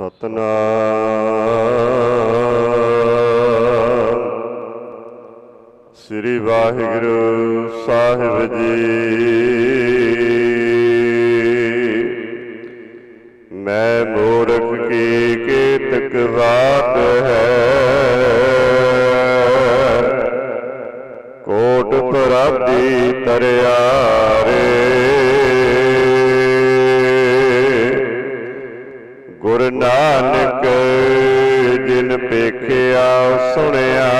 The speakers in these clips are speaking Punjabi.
ਸਤਨਾਮ। ਸ੍ਰੀ ਵਾਹਿਗੁਰੂ ਸਾਹਿਬ ਜੀ। ਮੈਂ ਮੂਰਖ ਕੀ ਕੇਤਕ ਬਾਤ ਹੈ? ਕੋਟ ਪ੍ਰਾਪਤੀ ਤਰਿਆ ਨਾਨਕ, ਜਿਨ ਪੇਖਿਆ, ਸੁਣਿਆ।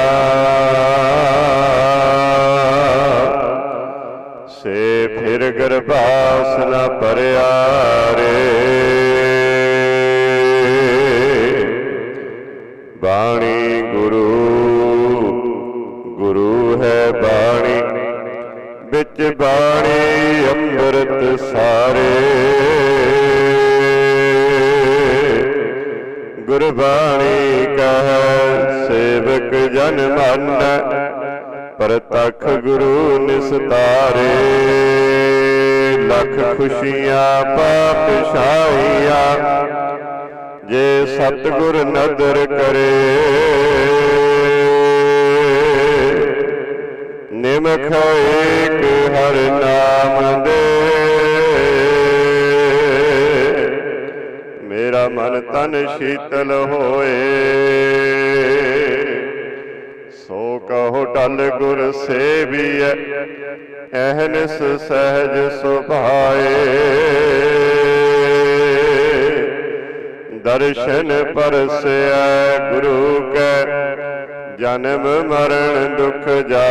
ਸੇ ਫਿਰ ਗਰਭਾਸ ਨਾ ਭਰਿਆ ਰੇ। ਬਾਣੀ ਗੁਰੂ ਗੁਰੂ ਹੈ ਬਾਣੀ। ਵਿੱਚ ਬਾਣੀ ਅੰਮ੍ਰਿਤ ਸਾਰੇ। ਗੁਰਬਾਣੀ ਕਹੈ, ਸੇਵਕ ਜਨ ਮਨ, ਪ੍ਰਤਖ ਗੁਰੂ ਨਿਸਤਾਰੇ। ਲੱਖ ਖੁਸ਼ੀਆਂ ਪਾਪ ਛਾਈਆਂ, ਜੇ ਸਤਿਗੁਰ ਨਦਰ ਕਰੇ। ਨਿਮਖ ਏਕ ਹਰ ਨਾਮ ਦੇ। ਮਨ ਤਨ ਸ਼ੀਤਲ ਹੋਏ। ਸੋ ਕਹੋ ਟਲ ਗੁਰ ਸੇਵੀਐ, ਐਹਨਸ ਸਹਿਜ ਸੁਭਾਏ। ਦਰਸ਼ਨ ਪਰਸਿਆ ਗੁਰੂ ਕੈ, ਜਨਮ ਮਰਨ ਦੁਖ ਜਾਏ।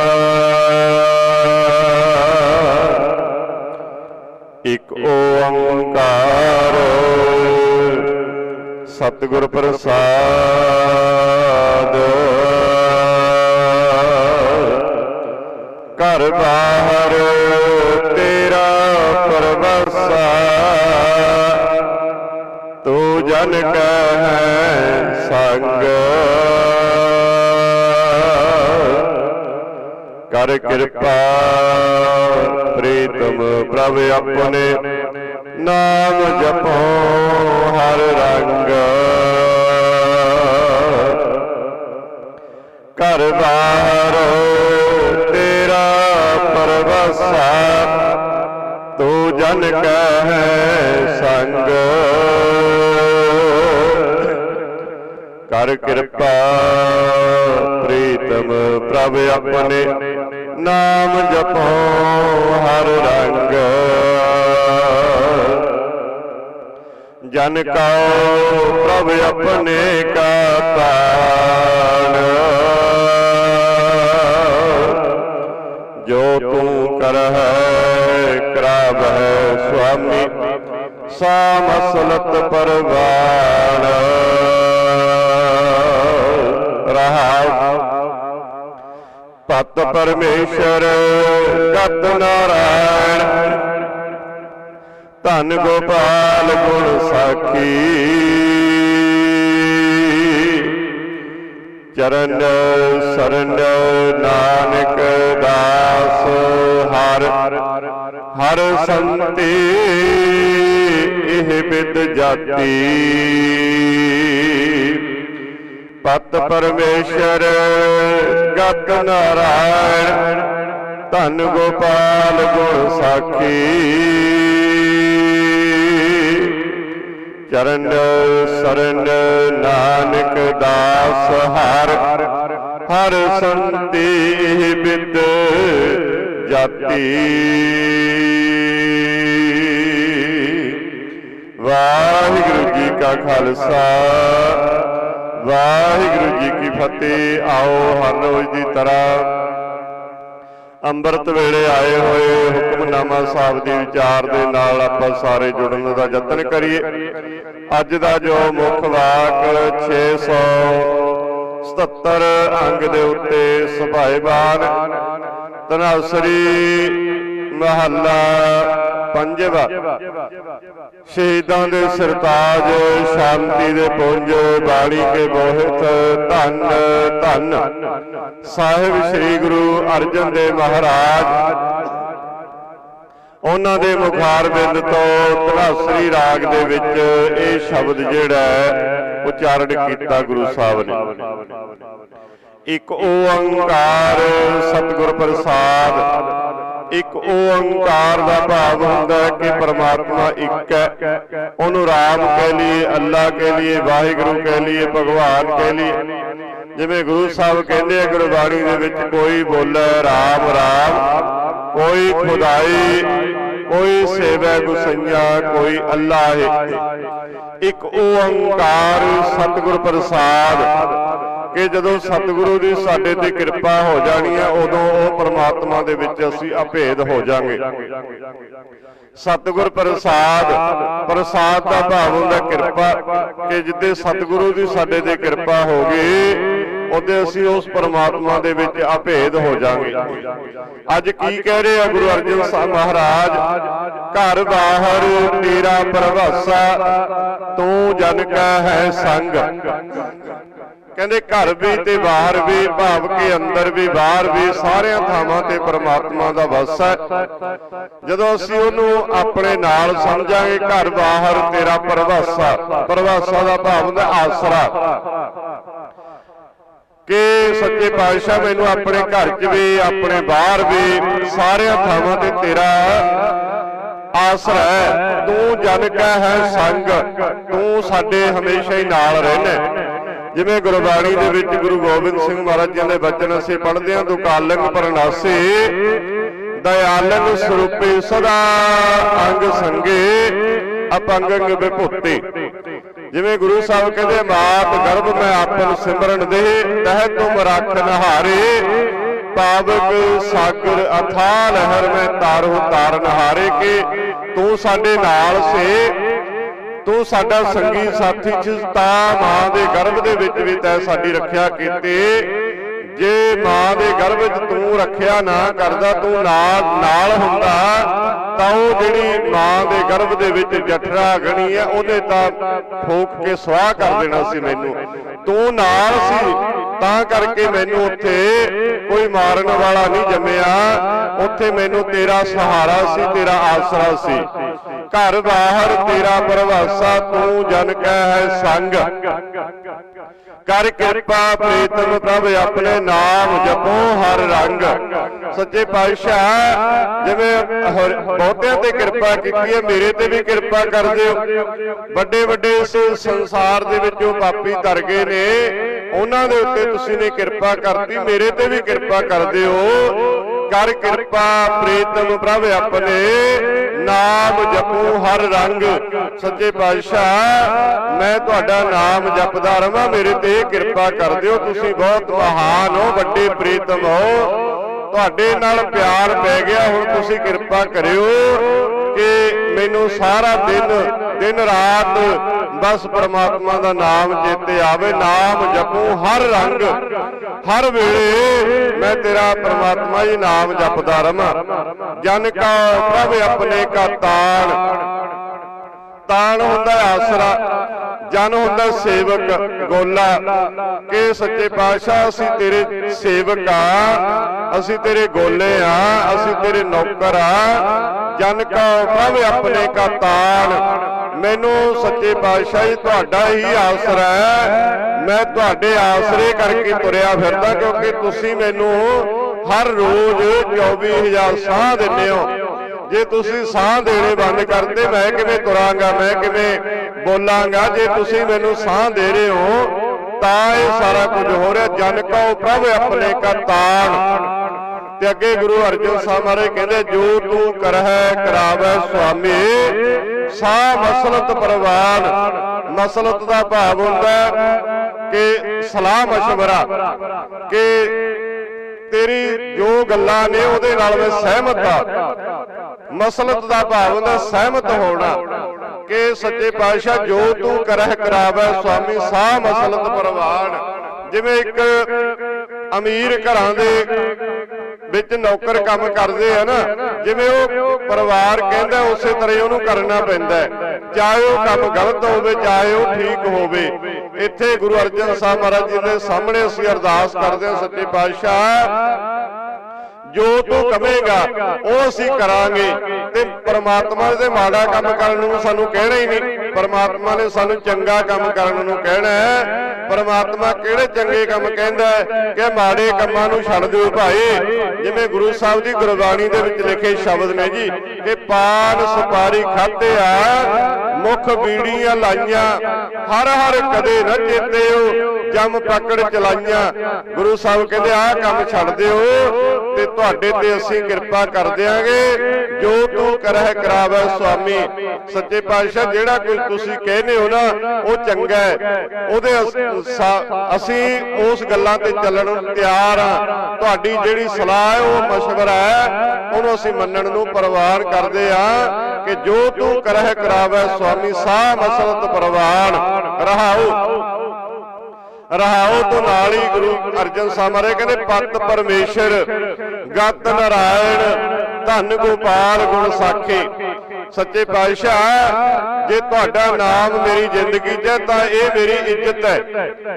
ਸਤਿਗੁਰ ਪ੍ਰਸਾਦ। ਘਰ ਬਾਹਰ ਤੇਰਾ ਪਰਵਸਾ। ਤੂੰ ਜਨ ਕਹੈ ਸੰਗ। ਕਰ ਕਿਰਪਾ ਪ੍ਰੀਤਮ ਪ੍ਰਭ ਆਪਣੇ ਨਾਮ ਜਪੋ ਹਰ ਰੰਗ। ਘਰ ਬਾਹਰ ਤੇਰਾ ਪਰਵਸਾ, ਤੂੰ ਜਨ ਕਹੈ ਸੰਗ। ਕਰ ਕਿਰਪਾ, ਪ੍ਰੀਤਮ ਪ੍ਰਭ ਆਪਣੇ, ਨਾਮ ਜਪੋ ਹਰ ਰੰਗ। ਜਨ ਕਉ ਪ੍ਰਭ ਆਪਣੇ ਕਾ ਤਾਣ ਜੋ ਤੂੰ ਕਰਹਿ ਕਰਾਵਹਿ ਸੁਆਮੀ ਸਾ ਮਸਲਤ ਪਰਵਾਣ ਰਹਾਉ ਪਤ ਪਰਮੇਸ਼ਰ ਗਤ ਨਾਰਾਇਣ। ਧਨ ਗੋਪਾਲ ਗੁਣ ਸਾਖੀ। ਚਰਨ ਸਰਨ ਨਾਨਕ ਦਾਸ ਹਰ ਹਰ ਸੰਤੀ, ਇਹ ਬਿਦ ਜਾਤੀ। ਪਤ ਪਰਮੇਸ਼ਰ ਗਤ ਨਾਰਾਇਣ, ਧੰਨ ਗੋਪਾਲ ਗੁਣ ਸਾਖੀ। ਚਰਨ ਸਰਨ ਨਾਨਕ ਦਾਸ ਹਰ ਹਰ ਸੰਤੀ ਬਿਦ ਜਾਤੀ। ਵਾਹਿਗੁਰੂ ਜੀ ਕਾ ਖਾਲਸਾ, ਵਾਹਿਗੁਰੂ ਜੀ ਕੀ ਫਤਿਹ। ਆਓ ਹਰ ਰੋਜ਼ ਦੀ ਤਰ੍ਹਾਂ ਅੰਮ੍ਰਿਤ ਵੇਲੇ ਆਏ ਹੋਏ ਹੁਕਮਨਾਮਾ ਸਾਹਿਬ ਦੀ ਵਿਚਾਰ ਦੇ ਨਾਲ ਆਪਾਂ ਸਾਰੇ ਜੁੜਨ ਦਾ ਯਤਨ ਕਰੀਏ। ਅੱਜ ਦਾ ਜੋ ਮੁੱਖ ਵਾਕ 677 ਅੰਗ ਦੇ ਉੱਤੇ ਸੁਭਾਏਬਾਨ ਤਨਾਸਰੀ ਮਹੱਲਾ ਪੰਜਵਾ। ਸ਼ਹੀਦਾਂ ਦੇ ਸਰਤਾਜ ਸ਼ਾਂਤੀ ਦੇ ਪੁੰਜ ਬਾਣੀ ਕੇ ਬੋਹਿਤ ਧੰਨ ਧੰਨ। ਸਾਹਿਬ ਸ੍ਰੀ ਗੁਰੂ ਅਰਜਨ ਦੇਵ ਮਹਾਰਾਜ। ਉਹਨਾਂ ਦੇ ਮੁਖਾਰ ਬਿੰਦ ਤੋਂ ਧਨਾਸਰੀ ਰਾਗ ਦੇ ਵਿੱਚ ਇਹ ਸ਼ਬਦ ਜਿਹੜਾ ਉਚਾਰਨ ਕੀਤਾ ਗੁਰੂ ਸਾਹਿਬ ਨੇ। ਇੱਕ ਓੰਕਾਰ ਸਤਿਗੁਰ ਪ੍ਰਸਾਦ। ਇੱਕ ਓੰਕਾਰ ਦਾ ਭਾਵ ਹੁੰਦਾ ਹੈ ਕਿ ਪਰਮਾਤਮਾ ਇੱਕ ਹੈ। ਉਹਨੂੰ ਰਾਮ ਕਹਿ ਲਈਏ, ਅੱਲਾ ਕਹਿ ਲਈਏ, ਵਾਹਿਗੁਰੂ ਕਹਿ ਲਈਏ, ਭਗਵਾਨ ਕਹਿ ਲਈਏ। ਜਿਵੇਂ ਗੁਰੂ ਸਾਹਿਬ ਕਹਿੰਦੇ ਆ, ਗੁਰਬਾਣੀ ਦੇ ਵਿੱਚ ਕੋਈ ਬੋਲੇ ਰਾਮ ਰਾਮ, ਕੋਈ ਖੁਦਾਈ, ਕੋਈ ਸੇਵਾ ਗੁਸਈਆ ਕੋਈ ਅੱਲਾ ਹੈ ਇੱਕ ਓੰਕਾਰ ਸਤਿਗੁਰ ਪ੍ਰਸਾਦ। ਕਿ ਜਦੋਂ ਸਤਿਗੁਰੂ ਦੀ ਸਾਡੇ ਤੇ ਕਿਰਪਾ ਹੋ ਜਾਣੀ ਹੈ, ਉਦੋਂ ਉਹ ਪਰਮਾਤਮਾ ਦੇ ਵਿੱਚ ਅਸੀਂ ਅਭੇਦ ਹੋ ਜਾਾਂਗੇ ਸਤਿਗੁਰ ਪ੍ਰਸਾਦ ਪ੍ਰਸਾਦ ਦਾ ਭਾਵ ਹੁੰਦਾ ਕਿਰਪਾ, ਕਿ ਜਿੱਦੇ ਸਤਿਗੁਰੂ ਦੀ ਸਾਡੇ ਤੇ ਕਿਰਪਾ ਹੋ ਗਈ, ਉਹਦੇ ਅਸੀਂ ਉਸ ਪਰਮਾਤਮਾ ਦੇ ਵਿੱਚ ਅਭੇਦ ਹੋ ਜਾਾਂਗੇ ਅੱਜ ਕੀ ਕਹਿ ਰਹੇ ਆ ਗੁਰੂ ਅਰਜਨ ਸਾਹਿਬ ਮਹਾਰਾਜ? ਘਰ ਬਾਹਰ ਤੇਰਾ ਪ੍ਰਭਾਸਾ, ਤੂੰ ਜਨ ਕਾ ਹੈ ਸੰਗ। ਕਹਿੰਦੇ ਘਰ ਵੀ ਤੇ ਬਾਹਰ ਵੀ ਭਾਵ ਕੇ ਅੰਦਰ ਵੀ ਬਾਹਰ ਵੀ ਸਾਰਿਆਂ ਥਾਵਾਂ ਤੇ ਪ੍ਰਮਾਤਮਾ ਦਾ ਵਸ ਹੈ। ਜਦੋਂ ਅਸੀਂ ਉਹਨੂੰ ਆਪਣੇ ਨਾਲ ਸਮਝਾਂਗੇ ਘਰ ਬਾਹਰ ਤੇਰਾ ਪ੍ਰਭਾਸਾ ਪ੍ਰਭਾਸਾ ਦਾ ਭਾਵ ਹੁੰਦਾ ਆਸਰਾ। ਕਿ ਸੱਚੇ ਪਾਤਸ਼ਾਹ ਮੈਨੂੰ ਆਪਣੇ ਘਰ 'ਚ ਵੀ ਆਪਣੇ ਬਾਹਰ ਵੀ ਸਾਰਿਆਂ ਥਾਵਾਂ ਤੇ ਤੇਰਾ ਆਸਰਾ ਹੈ। ਤੂੰ ਜਨ ਕਾ ਹੈ ਸੰਗ। ਤੂੰ ਸਾਡੇ ਹਮੇਸ਼ਾ ਹੀ ਨਾਲ ਰਹਿਣਾ ਜਿਵੇਂ ਗੁਰਬਾਣੀ ਦੇ ਵਿੱਚ ਗੁਰੂ ਗੋਬਿੰਦ ਸਿੰਘ ਮਹਾਰਾਜ ਜੀ ਦੇ ਬਚਨ ਅਸੀਂ ਪੜ੍ਹਦੇ ਹਾਂ ਦੁਕਾਲੰਗ ਪਰਨਾਸੇ ਦਇਆਲਨ ਸਰੂਪੇ ਸਦਾ ਅੰਗ ਸੰਗੇ ਅਪੰਗੰਗ ਵਿਭੂਤੀ। ਜਿਵੇਂ ਗੁਰੂ ਸਾਹਿਬ ਕਹਿੰਦੇ ਮਾਤ ਗਰਭ ਮੈਂ ਆਪਨ ਸਿਮਰਨ ਦੇ ਤਹਿ ਤੁਮ ਰੱਖ ਨਹਾਰੇ। ਪਾਵਕ ਸਾਗਰ ਅਥਾ ਲਹਿਰ ਮੈਂ ਤਾਰੋ ਤਾਰ ਨਹਾਰੇ ਕੇ। ਤੂੰ ਸਾਡੇ ਨਾਲ ਸੇ ਤੂੰ ਸਾਡਾ ਸੰਗੀ ਸਾਥੀ ਜਿਸ ਤਾਂ ਮਾਂ ਦੇ ਗਰਭ ਦੇ ਵਿੱਚ ਵੀ ਤੈ ਸਾਡੀ ਰੱਖਿਆ ਕੀਤੀ। ਜੇ ਮਾਂ ਦੇ ਗਰਭ ਵਿੱਚ ਤੂੰ ਰੱਖਿਆ ਨਾ ਕਰਦਾ, ਤੂੰ ਨਾਲ ਨਾਲ ਹੁੰਦਾ, ਤਾਂ ਉਹ ਜਿਹੜੀ ਮਾਂ ਦੇ ਗਰਭ ਦੇ ਵਿੱਚ ਜਠਰਾ ਗਣੀ ਹੈ, ਉਹਨੇ ਤਾਂ ਠੋਕ ਕੇ ਸਵਾਹ ਕਰ ਦੇਣਾ ਸੀ ਮੈਨੂੰ। ਤੂੰ ਨਾਲ ਸੀ। ਤਾਂ ਕਰਕੇ ਮੈਨੂੰ ਉੱਥੇ ਕੋਈ ਮਾਰਨ ਵਾਲਾ ਨਹੀਂ ਜੰਮਿਆ। ਉੱਥੇ ਮੈਨੂੰ ਤੇਰਾ ਸਹਾਰਾ ਸੀ, ਤੇਰਾ ਆਸਰਾ ਸੀ। ਘਰ ਬਾਹਰ ਤੇਰਾ ਪ੍ਰਵਾਸਾ, ਤੂੰ ਜਨ ਕੈ ਹੈ ਸੰਗ। ਕਰ ਕਿਰਪਾ ਪ੍ਰੀਤਮ ਪ੍ਰਭ ਆਪਣੇ ਨਾਮ ਜਪੋ ਹਰ ਰੰਗ। ਸੱਚੇ ਪਾਤਸ਼ਾਹ, ਜਿਵੇਂ ਹਰ- ਬਹੁਤਿਆਂ ਤੇ ਕਿਰਪਾ ਕੀਤੀ ਹੈ, ਮੇਰੇ ਤੇ ਵੀ ਕਿਰਪਾ ਕਰ ਦਿਓ। ਵੱਡੇ ਵੱਡੇ ਇਸ ਸੰਸਾਰ ਦੇ ਵਿੱਚ ਜੋ ਪਾਪੀ ਧਰ ਗਏ ਨੇ। ਉਹਨਾਂ ਦੇ ਉੱਤੇ ਤੁਸੀਂ ਨੇ ਕਿਰਪਾ ਕਰਤੀ, ਮੇਰੇ ਤੇ ਵੀ ਕਿਰਪਾ ਕਰ ਦਿਓ। ਕਰ ਕਿਰਪਾ ਪ੍ਰੀਤਮ ਪ੍ਰਭ ਆਪਣੇ। ਨਾਮ ਜਪੂ ਹਰ ਰੰਗ। ਸੱਚੇ ਪਾਤਸ਼ਾਹ, ਮੈਂ ਤੁਹਾਡਾ ਨਾਮ ਜਪਦਾ ਰਵਾਂ। ਮੇਰੇ ਤੇ ਕਿਰਪਾ ਕਰ ਦਿਓ। ਤੁਸੀਂ ਬਹੁਤ ਮਹਾਨ ਹੋ, ਵੱਡੇ ਪ੍ਰੀਤਮ ਹੋ। ਤੁਹਾਡੇ ਨਾਲ ਪਿਆਰ ਪੈ ਗਿਆ। ਹੁਣ ਤੁਸੀਂ ਕਿਰਪਾ ਕਰਿਓ ਕਿ ਮੈਨੂੰ ਸਾਰਾ ਦਿਨ ਦਿਨ ਰਾਤ ਬਸ ਪਰਮਾਤਮਾ ਦਾ ਨਾਮ ਚੇਤੇ ਆਵੇ, ਨਾਮ ਜਪੂ ਹਰ ਰੰਗ। ਹਰ ਵੇਲੇ ਮੈਂ ਤੇਰਾ ਪਰਮਾਤਮਾ ਜੀ ਨਾਮ ਜਪਦਾ ਰਵਾਂ। ਜਨ ਕਾ ਪ੍ਰਭ ਆਪਣੇ ਕਾ ਤਾਣ। ਤਾਣ ਹੁੰਦਾ ਆਸਰਾ। ਜਨ ਹੁੰਦਾ ਸੇਵਕ ਗੋਲਾ। ਕਿ ਸੱਚੇ ਪਾਤਸ਼ਾਹ ਅਸੀਂ ਤੇਰੇ ਸੇਵਕ ਆ। ਅਸੀਂ ਤੇਰੇ ਗੋਲੇ ਆ। ਅਸੀਂ ਤੇਰੇ ਨੌਕਰ ਆ। ਜਨ ਕਾ ਪ੍ਰਭ ਆਪਣੇ ਕਾ ਤਾਣ ਮੈਨੂੰ ਸੱਚੇ ਪਾਤਸ਼ਾਹ ਜੀ ਤੁਹਾਡਾ ਹੀ ਆਸਰਾ ਹੈ। ਮੈਂ ਤੁਹਾਡੇ ਆਸਰੇ ਕਰਕੇ ਤੁਰਿਆ ਫਿਰਦਾ ਕਿਉਂਕਿ ਤੁਸੀਂ ਮੈਨੂੰ ਹਰ ਰੋਜ਼ 24000 ਸਾਹ ਦਿੰਦੇ ਹੋ। ਜੇ ਤੁਸੀਂ ਸਾਹ ਦੇਣੇ ਬੰਦ ਕਰਦੇ ਮੈਂ ਕਿਵੇਂ ਤੁਰਾਂਗਾ ਮੈਂ ਕਿਵੇਂ ਬੋਲਾਂਗਾ ਜੇ ਤੁਸੀਂ ਮੈਨੂੰ ਸਾਹ ਦੇ ਰਹੇ ਹੋ ਤਾਂ ਇਹ ਸਾਰਾ ਕੁਝ ਹੋ ਰਿਹਾ ਜਨ ਕਉ ਪ੍ਰਭ ਆਪਣੇ ਕਾ ਤਾਣ ਤੇ ਅੱਗੇ ਗੁਰੂ ਅਰਜਨ ਸਾਹਿਬ ਮਹਾਰਾਜ ਕਹਿੰਦੇ ਜੋ ਤੂੰ ਕਰਹਿ ਕਰਾਵੇ ਸੁਆਮੀ ਸਾ ਮਸਲਤ ਪਰਵਾਨ ਮਸਲਤ ਦਾ ਭਾਵ ਹੁੰਦਾ ਹੈ ਕਿ ਸਲਾਹ مشورہ ਕਿ ਤੇਰੀ ਜੋ ਗੱਲਾਂ ਨੇ ਉਹਦੇ ਨਾਲ ਮੈਂ ਸਹਿਮਤ ਆ ਮਸਲਤ ਦਾ ਭਾਵ ਹੁੰਦਾ ਸਹਿਮਤ ਹੋਣਾ ਕਿ ਸੱਚੇ ਪਾਤਸ਼ਾਹ ਜੋ ਤੂੰ ਕਰਹਿ ਕਰਾਵੈ ਸੁਆਮੀ ਸਾਹ ਮਸਲਤ ਪ੍ਰਵਾਨ ਜਿਵੇਂ ਇੱਕ ਅਮੀਰ ਘਰਾਂ ਦੇ ਵਿੱਚ ਨੌਕਰ ਕੰਮ ਕਰਦੇ ਆ ਨਾ, ਜਿਵੇਂ ਉਹ ਪਰਿਵਾਰ ਕਹਿੰਦਾ ਉਸੇ ਤਰ੍ਹਾਂ ਹੀ ਉਹਨੂੰ ਕਰਨਾ ਪੈਂਦਾ ਚਾਹੇ ਉਹ ਕੰਮ ਗਲਤ ਹੋਵੇ, ਚਾਹੇ ਉਹ ਠੀਕ ਹੋਵੇ। ਇੱਥੇ ਗੁਰੂ ਅਰਜਨ ਸਾਹਿਬ ਮਹਾਰਾਜ ਜੀ ਦੇ ਸਾਹਮਣੇ ਅਸੀਂ ਅਰਦਾਸ ਕਰਦੇ ਹਾਂ, ਸੱਚੇ ਪਾਤਸ਼ਾਹ, ਜੋ ਤੂੰ ਕਹੇਗਾ ਉਹ ਅਸੀਂ ਕਰਾਂਗੇ। ਤੇ ਪਰਮਾਤਮਾ ਦੇ ਮਾੜਾ ਕੰਮ ਕਰਨ ਨੂੰ ਸਾਨੂੰ ਕਹਿਣਾ ਹੀ ਨਹੀਂ। ਪਰਮਾਤਮਾ ਨੇ ਸਾਨੂੰ ਚੰਗਾ ਕੰਮ ਕਰਨ ਨੂੰ ਕਹਿਣਾ ਹੈ। ਪਰਮਾਤਮਾ ਕਿਹੜੇ ਚੰਗੇ ਕੰਮ ਕਹਿੰਦਾ ਕਿ ਮਾੜੇ ਕੰਮਾਂ ਨੂੰ ਛੱਡ ਦਿਓ ਭਾਈ। ਜਿਵੇਂ ਗੁਰੂ ਸਾਹਿਬ ਦੀ ਗੁਰਬਾਣੀ ਦੇ ਵਿੱਚ ਲਿਖੇ ਸ਼ਬਦ ਨੇ ਜੀ ਕਿ ਪਾਨ ਸੁਪਾਰੀ ਖਾਤੇ ਆ, ਮੁਖ ਬੀੜੀਆਂ ਲਾਈਆਂ, ਹਰ ਹਰ ਕਦੇ ਨਾ ਚੇਤਿਓ, ਜਮ ਪਕੜ ਚਲਾਈਆਂ। ਗੁਰੂ ਸਾਹਿਬ ਕਹਿੰਦੇ, ਆਹ ਕੰਮ ਛੱਡ ਦਿਓ ਤੇ ਤੁਹਾਡੇ ਤੇ ਅਸੀਂ ਕਿਰਪਾ ਕਰ ਦਿਆਂਗੇ। ਜੋ ਤੂੰ ਕਰਹਿ ਕਰਾਵੈ ਸੁਆਮੀ। ਸੱਚੇ ਪਾਤਸ਼ਾਹ, ਜਿਹੜਾ ਕੁਝ ਤੁਸੀਂ ਕਹਿੰਦੇ ਹੋ ਨਾ, ਉਹ ਚੰਗਾ ਹੈ। ਉਹਦੇ ਅਸੀਂ ਉਸ ਗੱਲਾਂ ਤੇ ਚੱਲਣ ਨੂੰ ਤਿਆਰ ਆ ਤੁਹਾਡੀ ਜਿਹੜੀ ਸਲਾਹ ਹੈ, ਉਹ ਮਸ਼ਵਰਾ ਹੈ। ਉਹਨੂੰ ਅਸੀਂ ਮੰਨਣ ਨੂੰ ਪ੍ਰਵਾਨ ਕਰਦੇ ਆ ਕਿ ਜੋ ਤੂੰ ਕਰਹਿ ਕਰਾਵੈ ਸੁਆਮੀ ਸਾਹ ਮਸਲਤ ਪ੍ਰਵਾਨ। ਰਹਾਓ ਰਹਾਉ ਤੋਂ ਨਾਲ ਹੀ ਗੁਰੂ ਅਰਜਨ ਸਾਹਿਬ ਮਹਾਰਾਜ ਕਹਿੰਦੇ, ਪਤ ਪਰਮੇਸ਼ਰ, ਗਤ ਨਰਾਇਣ, ਧੰਨ ਗੋਪਾਲ ਗੁਣ ਸਾਖੇ। ਸੱਚੇ ਪਾਤਸ਼ਾਹ ਜੇ ਤੁਹਾਡਾ ਨਾਮ ਮੇਰੀ ਜ਼ਿੰਦਗੀ 'ਚ ਤਾਂ ਇਹ ਮੇਰੀ ਇੱਜ਼ਤ ਹੈ।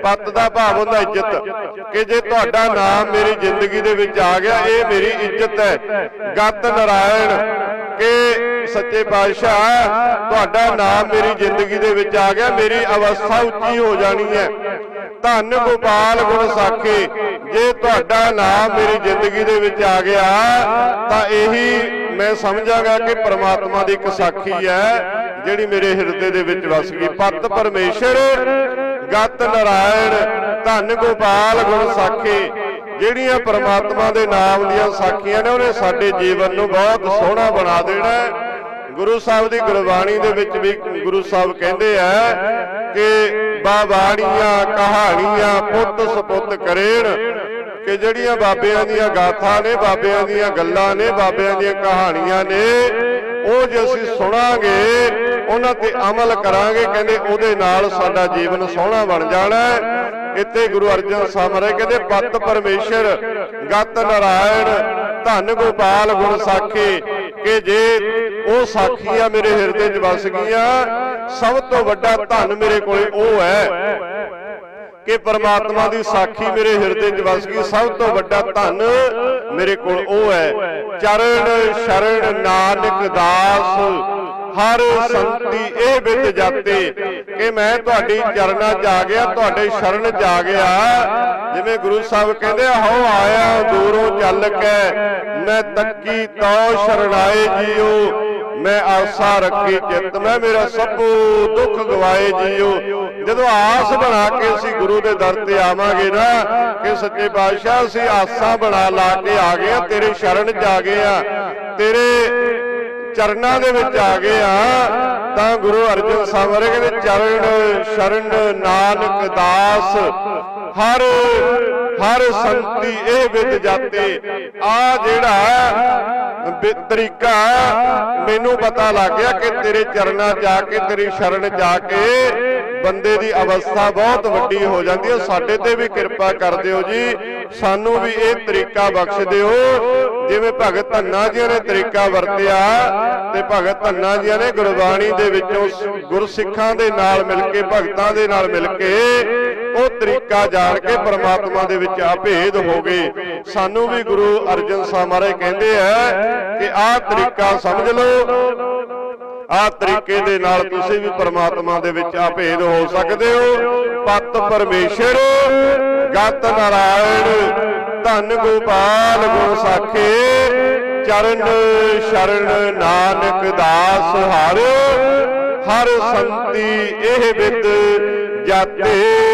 ਪਤ ਦਾ ਭਾਵ ਹੁੰਦਾ ਇੱਜ਼ਤ। ਕਿ ਜੇ ਤੁਹਾਡਾ ਨਾਮ ਮੇਰੀ ਜ਼ਿੰਦਗੀ ਦੇ ਵਿੱਚ ਆ ਗਿਆ, ਇਹ ਮੇਰੀ ਇੱਜ਼ਤ ਹੈ। ਗਤ ਨਰਾਇਣ, ਕਿ ਸੱਚੇ ਪਾਤਸ਼ਾਹ ਤੁਹਾਡਾ ਨਾਮ ਮੇਰੀ ਜ਼ਿੰਦਗੀ ਦੇ ਵਿੱਚ ਆ ਗਿਆ, ਮੇਰੀ ਅਵਸਥਾ ਉੱਚੀ ਹੋ ਜਾਣੀ ਹੈ। ਧੰਨ ਗੋਪਾਲ ਗੁਣ ਸਾਖੀ, ਜੇ ਤੁਹਾਡਾ ਨਾਮ ਮੇਰੀ ਜ਼ਿੰਦਗੀ ਦੇ ਵਿੱਚ ਆ ਗਿਆ, ਤਾਂ ਇਹੀ ਮੈਂ ਸਮਝਾਂਗਾ ਕਿ ਪ੍ਰਮਾਤਮਾ ਦੀ ਇੱਕ ਸਾਖੀ ਹੈ, ਜਿਹੜੀ ਮੇਰੇ ਹਿਰਦੇ ਦੇ ਵਿੱਚ ਵਸ ਗਈ। ਪਤ ਪਰਮੇਸ਼ਰ, ਗਤ ਨਰਾਇਣ, ਧੰਨ ਗੋਪਾਲ ਗੁਣ ਸਾਖੀ, ਜਿਹੜੀਆਂ ਪ੍ਰਮਾਤਮਾ ਦੇ ਨਾਮ ਦੀਆਂ ਸਾਖੀਆਂ ਨੇ, ਉਹਨੇ ਸਾਡੇ ਜੀਵਨ ਨੂੰ ਬਹੁਤ ਸੋਹਣਾ ਬਣਾ ਦੇਣਾ ਗੁਰੂ ਸਾਹਿਬ ਦੀ ਗੁਰਬਾਣੀ ਦੇ ਵਿੱਚ ਵੀ ਗੁਰੂ ਸਾਹਿਬ ਕਹਿੰਦੇ ਆ ਕਿ ਬਾਬਾਣੀਆਂ, ਕਹਾਣੀਆਂ ਪੁੱਤ ਸਪੁੱਤ ਕਰੇਣ। ਕਿ ਜਿਹੜੀਆਂ ਬਾਬਿਆਂ ਦੀਆਂ ਗਾਥਾ ਨੇ, ਬਾਬਿਆਂ ਦੀਆਂ ਗੱਲਾਂ ਨੇ, ਬਾਬਿਆਂ ਦੀਆਂ ਕਹਾਣੀਆਂ ਨੇ, ਉਹ ਜੇ ਅਸੀਂ ਸੁਣਾਂਗੇ, ਉਹਨਾਂ ਤੇ ਅਮਲ ਕਰਾਂਗੇ, ਕਹਿੰਦੇ ਉਹਦੇ ਨਾਲ ਸਾਡਾ ਜੀਵਨ ਸੋਹਣਾ ਬਣ ਜਾਣਾ ਇੱਥੇ ਗੁਰੂ ਅਰਜਨ ਸਾਹਿਬ ਮਹਾਰਾਜ ਕਹਿੰਦੇ, ਪਤ ਪਰਮੇਸ਼ਰ, ਗਤ ਨਰਾਇਣ, ਧੰਨ ਗੋਪਾਲ ਗੁਣ ਸਾਖੀ, ਕਿ ਜੇ ਉਹ ਸਾਖੀਆਂ ਮੇਰੇ ਹਿਰਦੇ 'ਚ ਵਸ ਗਈਆਂ, ਸਭ ਤੋਂ ਵੱਡਾ ਧਨ ਮੇਰੇ ਕੋਲੇ ਉਹ ਹੈ। ਕਿ ਪਰਮਾਤਮਾ ਦੀ ਸਾਖੀ ਮੇਰੇ ਹਿਰਦੇ 'ਚ ਵਸ ਗਈ। ਸਭ ਤੋਂ ਵੱਡਾ ਧਨ ਮੇਰੇ ਕੋਲ ਉਹ ਹੈ। ਚਰਨ ਸ਼ਰਨ ਨਾਨਕ ਦਾਸ, ਹਰ ਸੰਤੀ ਇਹ ਬਿਤ ਜਾਤੇ ਕਿ ਮੈਂ ਤੁਹਾਡੀ ਚਰਨਾਂ 'ਚ ਆ ਗਿਆ, ਤੁਹਾਡੇ ਸ਼ਰਨ 'ਚ ਆ ਗਿਆ। ਜਿਵੇਂ ਗੁਰੂ ਸਾਹਿਬ ਕਹਿੰਦੇ ਹੋ ਆਇਆ ਦੂਰੋਂ ਚੱਲ ਕੇ, ਮੈਂ ਤੱਕੀ ਤੋ ਸ਼ਰਣਾਏ ਜੀਓ। ਮੈਂ ਆਸਾ ਰੱਖੀ ਚਿੱਤ ਮੈਂ ਮੇਰਾ ਸਭੂ ਦੁੱਖ ਗਵਾਏ ਜੀਓ। ਜਦੋਂ ਆਸ ਬਣਾ ਕੇ ਅਸੀਂ ਗੁਰੂ ਦੇ ਦਰ ਤੇ ਆਵਾਂਗੇ ਨਾ ਕਿ ਸੱਚੇ ਪਾਤਸ਼ਾਹ ਅਸੀਂ ਆਸਾਂ ਬਣਾ ਲਾ ਕੇ ਆ ਗਏ ਆ ਤੇਰੇ ਸ਼ਰਨ ਚ ਆ ਗਏ ਆ ਤੇਰੇ ਚਰਨਾਂ ਦੇ ਵਿੱਚ ਆ ਗਏ ਆ ਤਾਂ ਗੁਰੂ ਅਰਜਨ ਸਾਹਿਬ ਵਰੇ ਕਹਿੰਦੇ ਚਰਨ ਸ਼ਰਨ ਨਾਨਕ ਦਾਸ ਹਰ ਹਰ ਸੰਤੀ ਇਹ ਵਿਦ ਜਾਤੇ। ਆ ਜਿਹੜਾ ਬਿ- ਤਰੀਕਾ ਮੈਨੂੰ ਪਤਾ ਲੱਗ ਗਿਆ ਕਿ ਤੇਰੇ ਚਰਨਾਂ ਆ ਕੇ ਤੇਰੀ ਸ਼ਰਨ ਆ ਕੇ ਬੰਦੇ ਦੀ ਅਵਸਥਾ ਬਹੁਤ ਵੱਡੀ ਹੋ ਜਾਂਦੀ ਹੈ। ਸਾਡੇ ਤੇ ਵੀ ਕਿਰਪਾ ਕਰ ਦਿਓ ਜੀ। ਸਾਨੂੰ ਵੀ ਇਹ ਤਰੀਕਾ ਬਖਸ਼ ਦਿਓ। ਜਿਵੇਂ ਭਗਤ ਧੰਨਾ ਜੀ ਨੇ ਤਰੀਕਾ ਵਰਤਿਆ ਤੇ ਭਗਤ ਧੰਨਾ ਜੀ ਨੇ ਗੁਰਬਾਣੀ ਦੇ ਵਿੱਚੋਂ ਗੁਰਸਿੱਖਾਂ ਦੇ ਨਾਲ ਮਿਲ ਕੇ ਭਗਤਾਂ ਦੇ ਨਾਲ ਮਿਲ ਕੇ ਉਹ ਤਰੀਕਾ ਜਾਣ ਕੇ ਪਰਮਾਤਮਾ ਦੇ ਵਿੱਚ ਅਭੇਦ ਹੋ ਗਏ। ਸਾਨੂੰ ਵੀ ਗੁਰੂ ਅਰਜਨ ਸਾਹਿਬ ਮਹਾਰਾਜ ਕਹਿੰਦੇ ਆ ਕਿ ਆਹ ਤਰੀਕਾ ਸਮਝ ਲਓ। ਆਹ ਤਰੀਕੇ ਦੇ ਨਾਲ ਤੁਸੀਂ ਵੀ ਪਰਮਾਤਮਾ ਦੇ ਵਿੱਚ ਅਭੇਦ ਹੋ ਸਕਦੇ ਹੋ। ਪਤ ਪਰਮੇਸ਼ਰ, ਗਤ ਨਾਰਾਇਣ, ਧੰਨ ਗੋਪਾਲ ਗੁਣ ਚਰਨ ਸ਼ਰਨ ਨਾਨਕ ਦਾਸ ਹਰ ਹਰ ਸੰਤੀ ਇਹ ਬਿਦ ਜਾਤੇ।